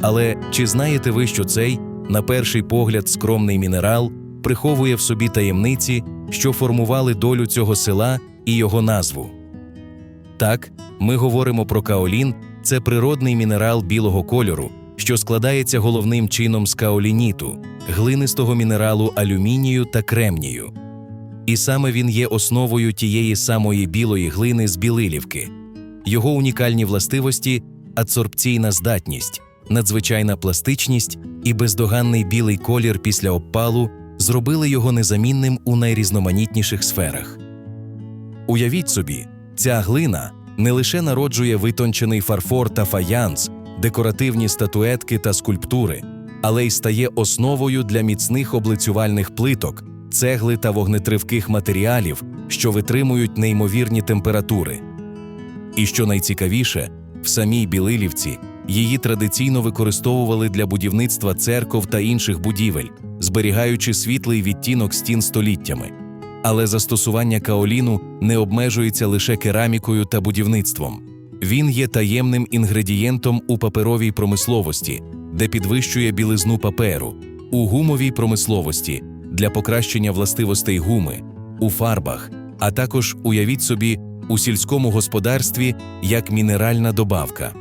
Але чи знаєте ви, що цей, на перший погляд, скромний мінерал приховує в собі таємниці, що формували долю цього села і його назву? Так, ми говоримо про каолін, це природний мінерал білого кольору, що складається головним чином з каолініту, глинистого мінералу алюмінію та кремнію. І саме він є основою тієї самої білої глини з білилівки. Його унікальні властивості адсорбційна здатність, надзвичайна пластичність і бездоганний білий колір після обпалу зробили його незамінним у найрізноманітніших сферах. Уявіть собі, ця глина не лише народжує витончений фарфор та фаянс, декоративні статуетки та скульптури, але й стає основою для міцних облицювальних плиток, цегли та вогнетривких матеріалів, що витримують неймовірні температури. І що найцікавіше, в самій Білилівці її традиційно використовували для будівництва церков та інших будівель, зберігаючи світлий відтінок стін століттями. Але застосування каоліну не обмежується лише керамікою та будівництвом. Він є таємним інгредієнтом у паперовій промисловості, де підвищує білизну паперу, у гумовій промисловості для покращення властивостей гуми, у фарбах, а також уявіть собі у сільському господарстві як мінеральна добавка.